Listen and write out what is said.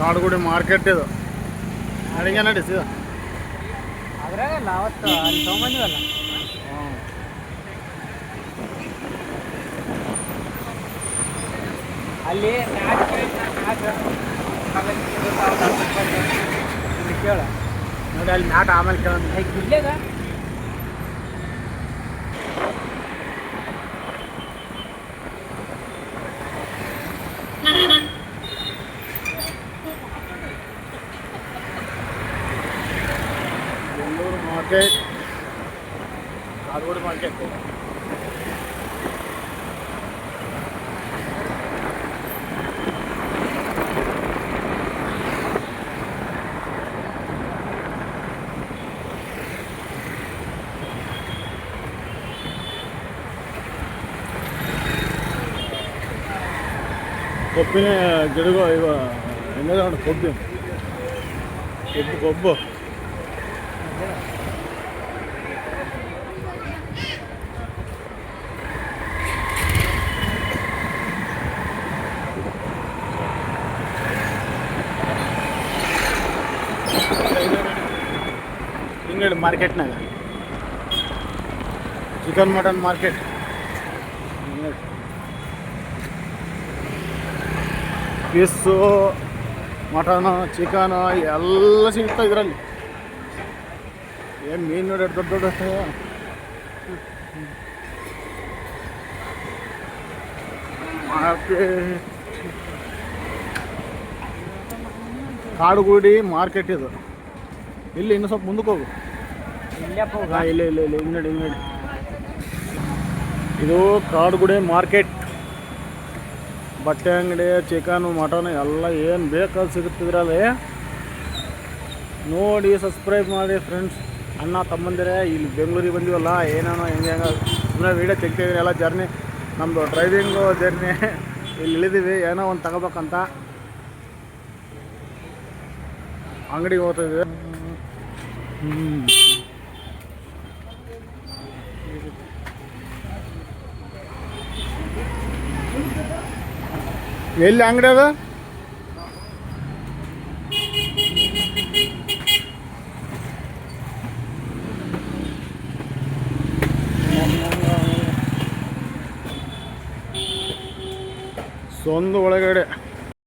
ಕಾಡುಗುಡಿ market ಇದು. ಅಡಿಗೆ ನಡೆಸಿ ಅವತ್ತು ಅಲ್ಲಿ ತೊಗೊಂಬಂದಿವಲ್ಲ. ಅಲ್ಲಿ ಕೇಳ. ನೋಡಿ ಅಲ್ಲಿ ಮ್ಯಾಟ್ ಆಮೇಲೆ ಕೇಳೋದು ಹೇಗೆ ಇಲ್ಲೇಗ ಬೆಂಗಳೂರು ಮಾರ್ಕೆಟ್ ಕಾಡುಗುಡಿ ಮಾರ್ಕೆಟ್ ಕೊಬ್ಬಿನ ಗಿಡಗಳು ಇವ ಹೆಂಗದ ನೋಡಿ ಕೊಬ್ಬು ಕೊಬ್ಬು ಕೊಬ್ಬು ಹಿಂಗಡಿ ಮಾರ್ಕೆಟ್ನಾಗ. Chicken, mutton market. Piece mutton chicken ಎಲ್ಲ ಸಿಗುತ್ತೆ ಇದರಲ್ಲಿ. ಏನು ಮೀನು ನೋಡಿ ದೊಡ್ಡ ದೊಡ್ಡ ಕಾಡುಗೂಡಿ ಮಾರ್ಕೆಟ್ ಇದು. ಇಲ್ಲಿ ಇನ್ನು ಸ್ವಲ್ಪ ಮುಂದಕ್ಕೆ ಹೋಗು. ಇಲ್ಲ ಇಲ್ಲ ಇಲ್ಲ ಹಿಂಗ್ ನೋಡಿ ಹಿಂಗ್ ನೋಡಿ. ಇದು ಕಾಡುಗುಡಿ ಮಾರ್ಕೆಟ್. ಬಟ್ಟೆ ಅಂಗಡಿ, ಚಿಕನು, ಮಟನ್ ಎಲ್ಲ ಏನು ಬೇಕಾದ ಸಿಗುತ್ತಿದ್ರಲ್ಲಿ ನೋಡಿ ಸಬ್ಸ್ಕ್ರೈಬ್ ಮಾಡಿ ಫ್ರೆಂಡ್ಸ್ ಅಣ್ಣ, ತಮ್ಮಂದಿರೇ, ಇಲ್ಲಿ ಬೆಂಗಳೂರಿಗೆ ಬಂದಿವಲ್ಲ, ಏನೇನೋ ಹೆಂಗೆ ಹೆಂಗೆ ಸುಮ್ಮನೆ ವೀಡಿಯೋ ತೆಗ್ತಿದ್ದೀನಿ ಎಲ್ಲ ಜರ್ನಿ ನಮ್ಮದು ಡ್ರೈವಿಂಗು ಜರ್ನಿ ಇಲ್ಲಿ ಇಳಿದೀವಿ, ಏನೋ ಒಂದು ತಗೋಬೇಕಂತ. ಅಂಗಡಿಗೆ ಹೋಗ್ತಿದ್ವಿ ಹ್ಞೂ ಎಲ್ಲಿ ಅಂಗಡಿ ಅದ ಸೊಂದು ಒಳಗಡೆ